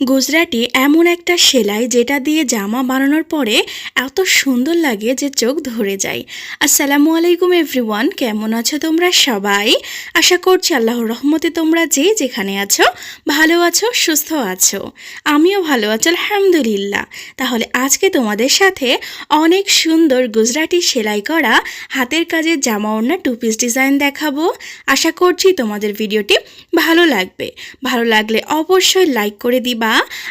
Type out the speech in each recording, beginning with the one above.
গুজরাটি এমন একটা সেলাই যেটা দিয়ে জামা বানানোর পরে এত সুন্দর লাগে যে চোখ ধরে যায়। আসসালামু আলাইকুম এভরিওয়ান, কেমন আছো তোমরা সবাই? আশা করছি আল্লাহর রহমতে তোমরা যে যেখানে আছো, ভালো আছো, সুস্থ আছো। আমিও ভালো আছো, আলহামদুলিল্লাহ। তাহলে আজকে তোমাদের সাথে অনেক সুন্দর গুজরাটি সেলাই করা হাতের কাজের জামা ওড়না টু পিস ডিজাইন দেখাবো। আশা করছি তোমাদের ভিডিওটি ভালো লাগবে। ভালো লাগলে অবশ্যই লাইক করে দিবা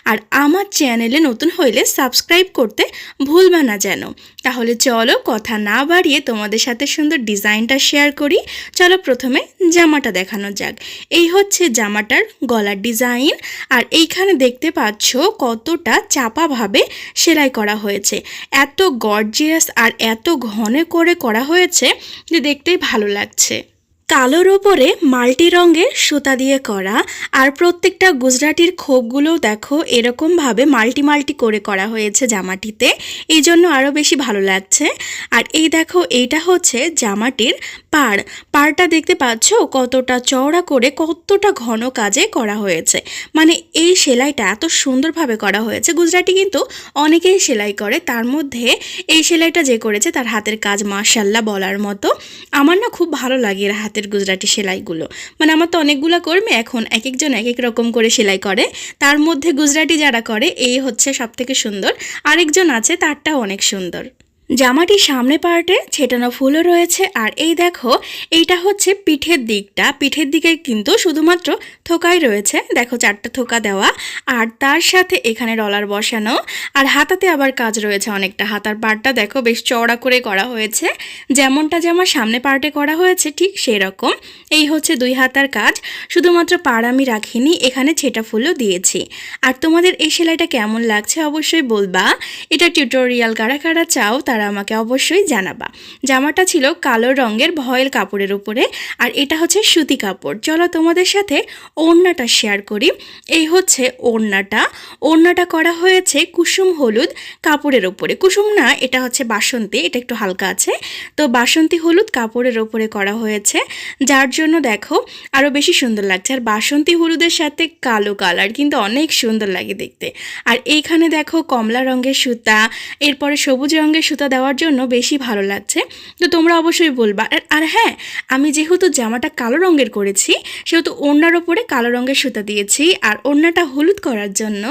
আর আমার চ্যানেলে নতুন হইলে সাবস্ক্রাইব করতে ভুলবা না যেন। তাহলে চলো কথা না বাড়িয়ে তোমাদের সাথে সুন্দর ডিজাইনটা শেয়ার করি। চলো প্রথমে জামাটা দেখানো যাক। এই হচ্ছে জামাটার গলার ডিজাইন। আর এইখানে দেখতে পাচ্ছ কতটা চাপাভাবে সেলাই করা হয়েছে। এত গর্জিয়াস আর এত ঘন করে করা হয়েছে যে দেখতেই ভালো লাগছে। কালোর ওপরে মাল্টি রঙের সুতা দিয়ে করা আর প্রত্যেকটা গুজরাটির খোপগুলোও দেখো এরকমভাবে মাল্টি মাল্টি করে করা হয়েছে জামাটিতে। এই জন্য আরও বেশি ভালো লাগছে। আর এই দেখো, এইটা হচ্ছে জামাটির পাড়। পাড়টা দেখতে পাচ্ছ কতটা চওড়া করে, কতটা ঘন কাজে করা হয়েছে। মানে এই সেলাইটা এত সুন্দরভাবে করা হয়েছে। গুজরাটি কিন্তু অনেকেই সেলাই করে, তার মধ্যে এই সেলাইটা যে করেছে তার হাতের কাজ মাশাল্লাহ বলার মতো। আমার না খুব ভালো লাগে এর হাতের গুজরাটি সেলাইগুলো। মানে আমার তো অনেকগুলো কর্মী, এখন এক একজন এক এক রকম করে সেলাই করে। তার মধ্যে গুজরাটি যারা করে, এই হচ্ছে সবথেকে সুন্দর। আরেকজন আছে, তারটাও অনেক সুন্দর। জামাটির সামনে পার্টে ছেটানো ফুলও রয়েছে। আর এই দেখো, এইটা হচ্ছে পিঠের দিকটা। পিঠের দিকে কিন্তু শুধুমাত্র থোকাই রয়েছে। দেখো, চারটা থোকা দেওয়া। আর তার সাথে এখানে ডলার বসানো। আর হাতাতে আবার কাজ রয়েছে অনেকটা। হাতার পার্টটা দেখো, বেশ চওড়া করে করা হয়েছে। যেমনটা যে আমার সামনে পার্টে করা হয়েছে, ঠিক সেই রকম এই হচ্ছে দুই হাতার কাজ। শুধুমাত্র পাড় আমি রাখিনি, এখানে ছেটা ফুলও দিয়েছি। আর তোমাদের এই সেলাইটা কেমন লাগছে অবশ্যই বলবা। এটা টিউটোরিয়াল কারা কারা চাও, তারা আমাকে অবশ্যই জানাবা। জামাটা ছিল কালো রঙের ভয়েল কাপড়ের উপরে, আর এটা হচ্ছে সুতি কাপড়। চলো তোমাদের সাথে ওড়নাটা শেয়ার করি। এই হচ্ছে ওড়নাটা। ওড়নাটা করা হয়েছে কুসুম হলুদ কাপড়ের ওপরে কুসুম না, এটা হচ্ছে বাসন্তী, এটা একটু হালকা আছে। তো বাসন্তী হলুদ কাপড়ের ওপরে করা হয়েছে। যার জন্য দেখো আরও বেশি সুন্দর লাগছে। আর বাসন্তী হলুদের সাথে কালো কালার কিন্তু অনেক সুন্দর লাগে দেখতে। আর এইখানে দেখো কমলা রঙের সুতা, এরপরে সবুজ রঙের সুতা দেওয়ার জন্য বেশি ভালো লাগছে। তো তোমরা অবশ্যই বলবা। আর হ্যাঁ আমি যেহেতু জামাটা কালো রঙের করেছি, সেহেতু ওড়নার ওপরে কালো রঙের সুতা দিয়েছি। আর ওড়নাটা হলুদ করার জন্য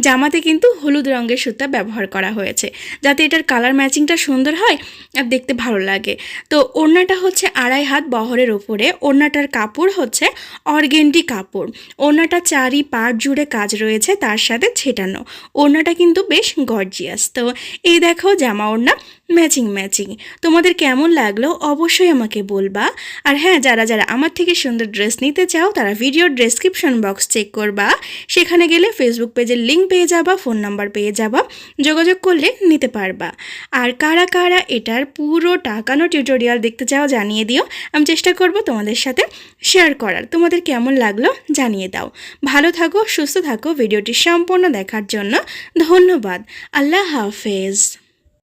জামাতে কিন্তু হলুদ রঙের সুতা ব্যবহার করা হয়েছে। যাতে এটার কালার ম্যাচিংটা সুন্দর হয় আর দেখতে ভালো লাগে। তো ওড়নাটা হচ্ছে আড়াই হাত বহরের ওপরে। ওড়নাটার কাপড় হচ্ছে অর্গেন্ডি কাপড়। ওড়নাটা চারি পাট জুড়ে কাজ রয়েছে তার সাথে ছেটানো। ওড়নাটা কিন্তু বেশ গর্জিয়াস। তো এই দেখো জামা ওড়না ম্যাচিং ম্যাচিং তোমাদের কেমন লাগল অবশ্যই আমাকে বলবা। আর হ্যাঁ যারা যারা আমার থেকে সুন্দর ড্রেস নিতে চাও, তারা ভিডিওর ডেসক্রিপশন বক্স চেক করবা। সেখানে গেলে ফেসবুক পেজের লিঙ্ক পেয়ে যাবা ফোন নাম্বার পেয়ে যাবা, যোগাযোগ করলে নিতে পারবা। আর কারা কারা এটার পুরো টাকানো টিউটোরিয়াল দেখতে চাও জানিয়ে দিও। আমি চেষ্টা করব তোমাদের সাথে শেয়ার করার। তোমাদের কেমন লাগল জানিয়ে দাও। ভালো থাকো, সুস্থ থাকো ভিডিওটি সম্পূর্ণ দেখার জন্য ধন্যবাদ। আল্লাহ হাফেজ।